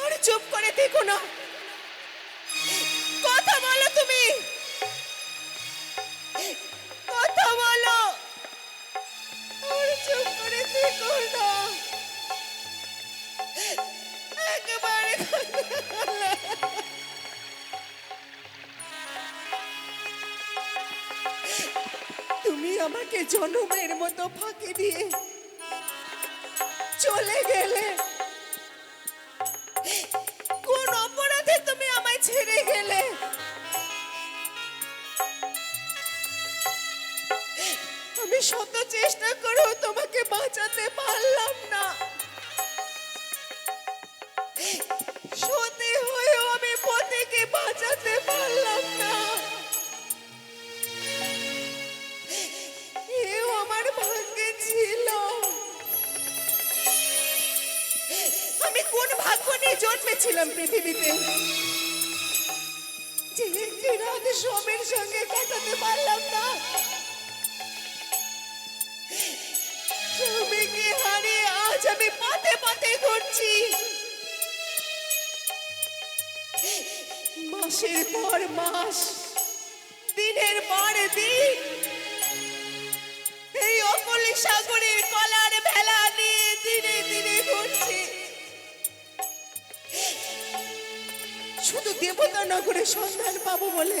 আর চুপ করে দেখো না। কথা বলো তুমি। কথা বলো। আর চুপ করে দেখো না। একেবারে তুমি আমাকে জনমের মতো ফাঁকি দিয়ে চলে গেলে। কোন অপরাধে তুমি আমায় ছেড়ে গেলে? আমি শত চেষ্টা করেও তোমাকে বাঁচাতে পারলাম না। সঙ্গে কাটাতে পারলাম না। স্বামীকে হারিয়ে আজ আমি পাতে পাতে ঘুরছি? মাসের পর মাস, দিনের পর দিন, এই অকলি সাগরের কলার ভেলা নিয়ে দিনে দিনে ঘুরছি। শুধু দেবতা নগরে সন্ধান পাবো বলে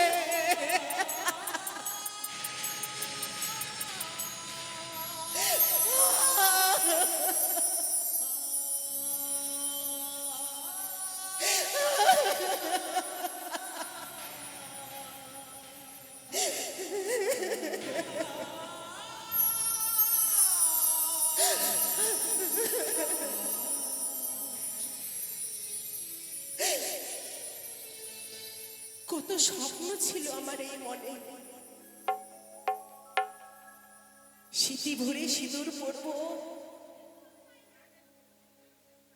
কত স্বপ্ন ছিল আমার এই মনে। স্মৃতি ভরে সিঁদুর পরব।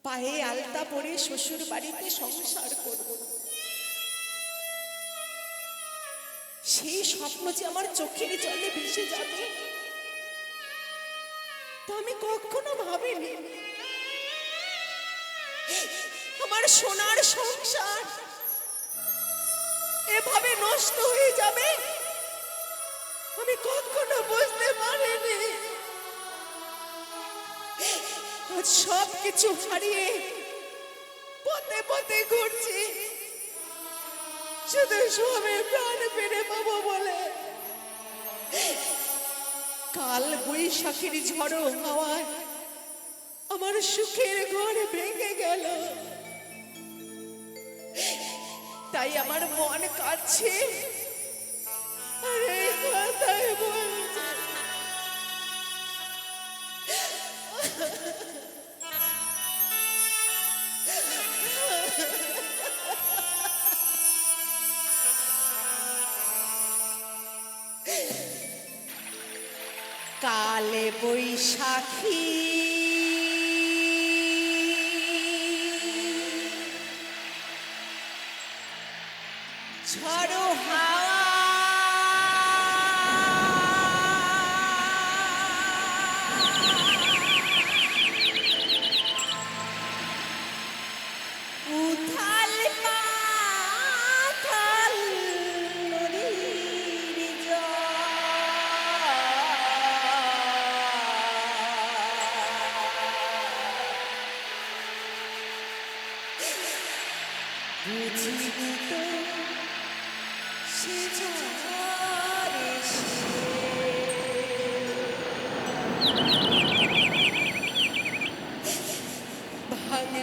পায়ে আলতা পরে শ্বশুর বাড়িতে সংসার করব। সেই স্বপ্ন যে আমার চোখের জলে ভেসে যাবে, তা আমি কখনো ভাবিনি। আমার সোনার সংসার এভাবে নষ্ট হয়ে যাবে? আমি কখনো বুঝতে পারিনি। আজ সব কিছু হারিয়ে পথে পথে ঘুরছি। শুধু স্বামীর প্রাণ ফিরে পাবো বলে। কাল বৈশাখের ঝড়ো হাওয়ায় আমার সুখের ঘর ভেঙে গেল। তাই আমার মন কাছে কালে বৈশাখী উথাল পাথাল নদীর জল। বুঝিনি তো সে ঝড়ে ভাঙবে আমার সুখের ঘর। আমি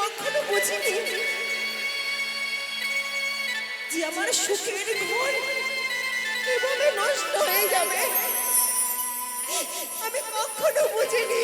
কখনো বুঝিনি যে আমার সুখের ঘর কীভাবে নষ্ট হয়ে যাবে। আমি কখনো বুঝিনি